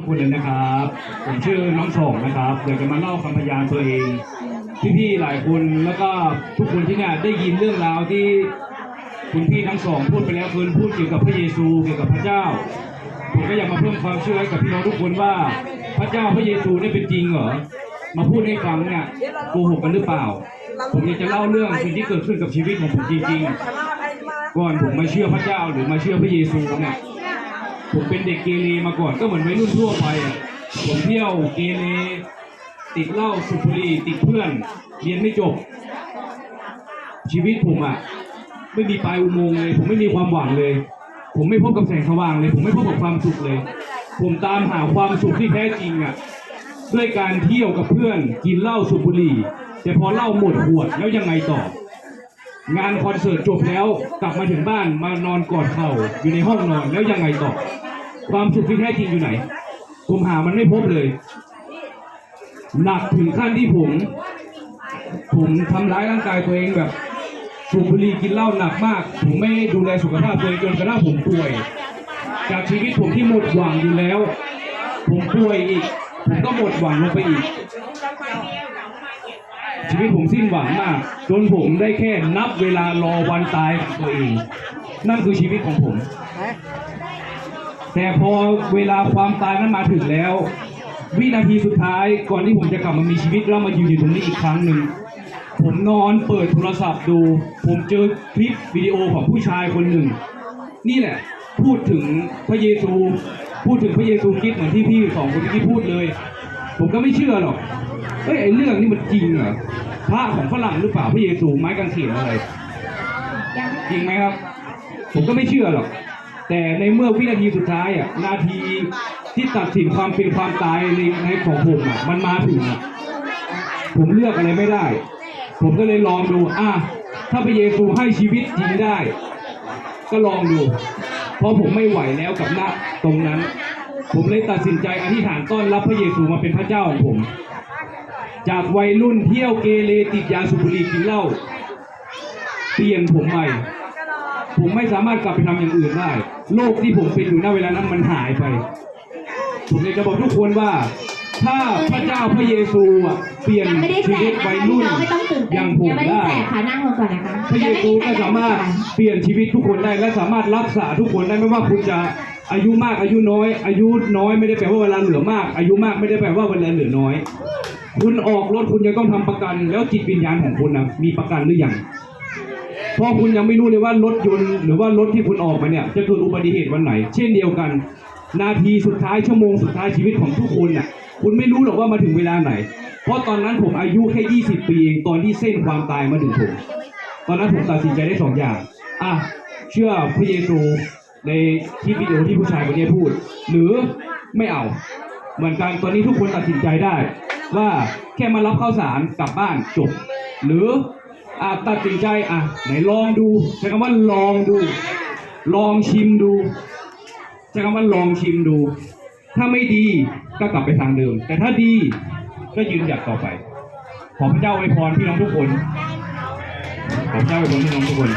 ทุกคนเลยนะครับ ผมชื่อน้องสองนะครับอยากจะมาเล่าคำพยานตัวเอง พี่ๆหลายคนแล้วก็ทุกคนที่เนี่ยได้ยินเรื่องราวที่คุณพี่ทั้งสองพูดไปแล้วคือพูดเกี่ยวกับพระเยซูเกี่ยวกับพระเจ้า ผมก็อยากมาเพิ่มความเชื่อให้กับพี่น้องทุกคนว่า พระเจ้าพระเยซูนี่เป็นจริงเหรอมาพูดให้ฟังเนี่ยโกหกกันหรือเปล่า ผมอยากจะเล่าเรื่องสิ่งที่เกิดขึ้นกับชีวิตของผมจริง ๆ ก่อนผมมาเชื่อพระเจ้าหรือมาเชื่อพระเยซูเนี่ย ผมเป็นเด็กเกเรมาก่อนก็เหมือนวัยรุ่นทั่วไปอะผมเที่ยวเกเรติดเหล้าสูบบุหรี่ติดเพื่อน เรียนไม่จบ ชีวิตผมอะไม่มีปลายอุโมงค์เลย ผมไม่มีความหวังเลย ผมไม่พบกับแสงสว่างเลย ผมไม่พบกับความสุขเลย ผมตามหาความสุขที่แท้จริงอะด้วยการเที่ยวกับเพื่อนกินเหล้าสูบบุหรี่แต่พอเหล้าหมดขวดแล้วยังไงต่อ งานคอนเสิร์ตจบแล้วกลับมาถึงบ้านมานอนกอดเข่าอยู่ในห้องนอนแล้วยังไงต่อ ความสุขที่แท้จริงอยู่ไหน ผมหามันไม่พบเลย หนักถึงขั้นที่ผม ผมทำร้ายร่างกายตัวเองแบบสูบบุหรี่กินเหล้าหนักมาก ผมไม่ดูแลสุขภาพตัวเองจนกระทั่งผมป่วย จากชีวิตผมที่หมดหวังอยู่แล้ว ผมป่วยอีกผมก็หมดหวังลงไปอีก ชีวิตผมสิ้นหวังมากจนผมได้แค่นับเวลารอวันตายของตัวเอง นั่นคือชีวิตของผม แต่พอเวลาความตายนั้นมาถึงแล้ว วินาทีสุดท้ายก่อนที่ผมจะกลับมามีชีวิตแล้วมายืนอยู่ตรงนี้อีกครั้งหนึ่งผมนอนเปิดโทรศัพท์ดู ผมเจอคลิปวิดีโอของผู้ชายคนหนึ่ง นี่แหละ พูดถึงพระเยซู พูดถึงพระเยซูคริดเหมือนที่พี่สองคนที่พูดเลย ผมก็ไม่เชื่อหรอกเอ้ยไอ้เรื่องนี้มันจริงเหรอพระของฝรั่งหรือเปล่าพระเยซูไม้กางเขนอะไร จริงไหมครับ ผมก็ไม่เชื่อหรอก แต่ในเมื่อวินาทีสุดท้ายอะนาทีที่ตัดสินความเป็นความตายในในของผมอะ มันมาถึงอะผมเลือกอะไรไม่ได้ ผมก็เลยลองดูอะถ้าพระเยซูให้ชีวิตจริงได้ ก็ลองดู เพราะผมไม่ไหวแล้วกับณตรงนั้น ผมเลยตัดสินใจอธิษฐานต้อนรับพระเยซูมาเป็นพระเจ้าของผม จากวัยรุ่นเที่ยวเกเรติดยาสูบบุหรี่กินเหล้าเปลี่ยนผมใหม่ ผมไม่สามารถกลับไปทำอย่างอื่นได้โรคที่ผมเป็นอยู่ณเวลานั้นมันหายไป ผมอยากจะบอกทุกคนว่า ถ้าพระเจ้าพระเยซูอะเปลี่ยนยังไม่ได้ชีแจวิกตนะคะวัยพี่รุ่น น้องไม่ต้องตื่นอเต้ย่านงผมยังไม่ได้ได้ แจกค่ะนั่งลงก่อนนะคะพระเยซูก็สามารถเปลี่ยนชีวิตทุกคนได้และสามารถรักษาทุกคนได้ไม่ว่าคุณจะ อายุมากอายุน้อย อายุน้อยไม่ได้แปลว่าเวลาเหลือมาก อายุมากไม่ได้แปลว่าเวลาเหลือน้อย คุณออกรถคุณจะต้องทำประกัน แล้วจิตวิญญาณของคุณนะมีประกันหรือยังเพราะคุณยังไม่รู้เลยว่ารถยนต์หรือว่ารถที่คุณออกมาเนี่ยจะเกิดอุบัติเหตุวันไหน เช่นเดียวกัน นาทีสุดท้ายชั่วโมงสุดท้ายชีวิตของทุกคนน่ะ คุณไม่รู้หรอกว่ามาถึงเวลาไหน เพราะตอนนั้นผมอายุแค่ 20 ปีเองตอนที่เส้นความตายมาถึงผมตอนนั้นผมตัดสินใจได้สองอย่างอะเชื่อพระเยซู ในคลิปวิดีโอที่ผู้ชายคนนี้พูด หรือไม่เอา เหมือนกันตอนนี้ทุกคนตัดสินใจได้ ว่าแค่มารับข้าวสารกลับบ้านจบ หรืออะตัดสินใจอะไหนลองดูใช้คำว่าลองดู ลองชิมดูใช้คำว่าลองชิมดู ถ้าไม่ดีก็กลับไปทางเดิม แต่ถ้าดีก็ยืนหยัดต่อไป ขอพระเจ้าอวยพรพี่น้องทุกคนขอพระเจ้าอวยพรพี่น้องทุกคน